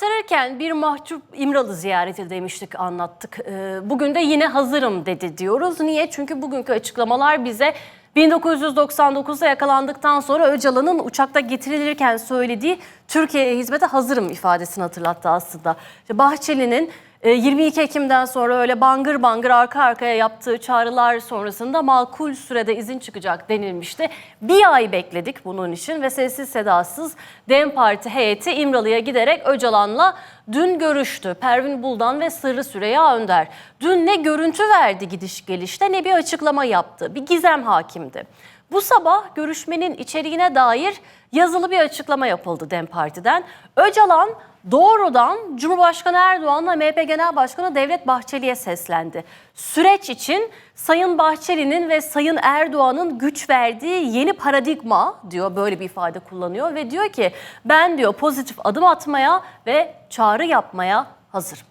aktarırken bir mahcup İmralı ziyareti demiştik, anlattık. Ee, Bugün de yine hazırım dedi diyoruz. Niye? Çünkü bugünkü açıklamalar bize 1999'da yakalandıktan sonra Öcalan'ın uçakta getirilirken söylediği Türkiye'ye hizmete hazırım ifadesini hatırlattı aslında. Bahçeli'nin 22 Ekim'den sonra öyle bangır bangır arka arkaya yaptığı çağrılar sonrasında makul sürede izin çıkacak denilmişti. Bir ay bekledik bunun için ve sessiz sedasız DEM Parti heyeti İmralı'ya giderek Öcalan'la dün görüştü. Pervin Buldan ve Sırrı Süreyya Önder. Dün ne görüntü verdi gidiş gelişte ne bir açıklama yaptı. Bir gizem hakimdi. Bu sabah görüşmenin içeriğine dair yazılı bir açıklama yapıldı DEM Parti'den. Öcalan doğrudan Cumhurbaşkanı Erdoğan'la MHP Genel Başkanı Devlet Bahçeli'ye seslendi. Süreç için Sayın Bahçeli'nin ve Sayın Erdoğan'ın güç verdiği yeni paradigma diyor böyle bir ifade kullanıyor ve diyor ki ben diyor pozitif adım atmaya ve çağrı yapmaya hazırım.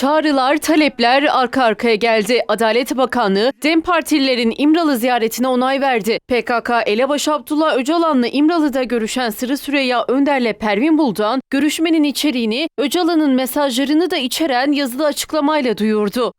Çağrılar, talepler arka arkaya geldi. Adalet Bakanlığı DEM Partililerin İmralı ziyaretine onay verdi. PKK elebaşı Abdullah Öcalan'la İmralı'da görüşen Sırrı Süreyya Önder'le Pervin Buldan, görüşmenin içeriğini Öcalan'ın mesajlarını da içeren yazılı açıklamayla duyurdu.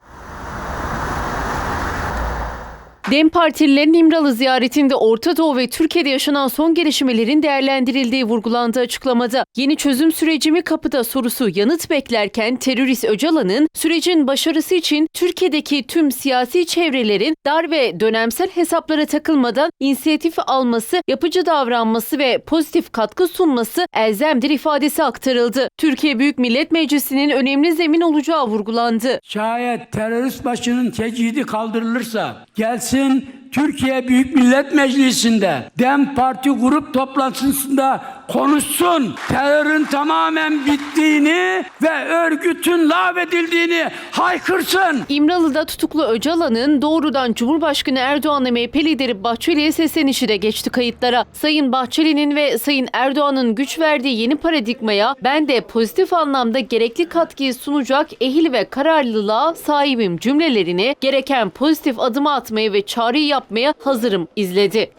DEM Partililerin İmralı ziyaretinde Orta Doğu ve Türkiye'de yaşanan son gelişmelerin değerlendirildiği vurgulandı açıklamada. Yeni çözüm süreci mi kapıda sorusu yanıt beklerken terörist Öcalan'ın sürecin başarısı için Türkiye'deki tüm siyasi çevrelerin dar ve dönemsel hesaplara takılmadan inisiyatif alması, yapıcı davranması ve pozitif katkı sunması elzemdir ifadesi aktarıldı. Türkiye Büyük Millet Meclisi'nin önemli zemin olacağı vurgulandı. Şayet terörist başının tecridi kaldırılırsa gelsin Türkiye Büyük Millet Meclisi'nde DEM Parti grup toplantısında konuşsun. Terörün tamamen bittiğini ve örgütün lağvedildiğini haykırsın. İmralı'da tutuklu Öcalan'ın doğrudan Cumhurbaşkanı Erdoğan'la MHP lideri Bahçeli'ye seslenişi de geçti kayıtlara. Sayın Bahçeli'nin ve Sayın Erdoğan'ın güç verdiği yeni paradigmaya ben de pozitif anlamda gerekli katkıyı sunacak ehil ve kararlılığa sahibim cümlelerini gereken pozitif adımı atmaya ve çağrıyı yapmaya hazırım izledi.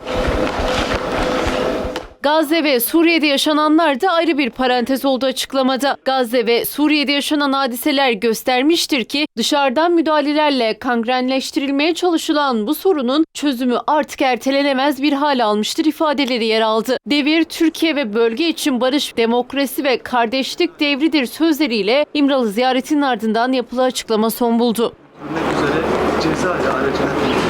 Gazze ve Suriye'de yaşananlar da ayrı bir parantez oldu açıklamada. Gazze ve Suriye'de yaşanan hadiseler göstermiştir ki dışarıdan müdahalelerle kangrenleştirilmeye çalışılan bu sorunun çözümü artık ertelenemez bir hal almıştır ifadeleri yer aldı. Devir Türkiye ve bölge için barış, demokrasi ve kardeşlik devridir sözleriyle İmralı ziyaretinin ardından yapılan açıklama son buldu. üzere aracına bindirildi.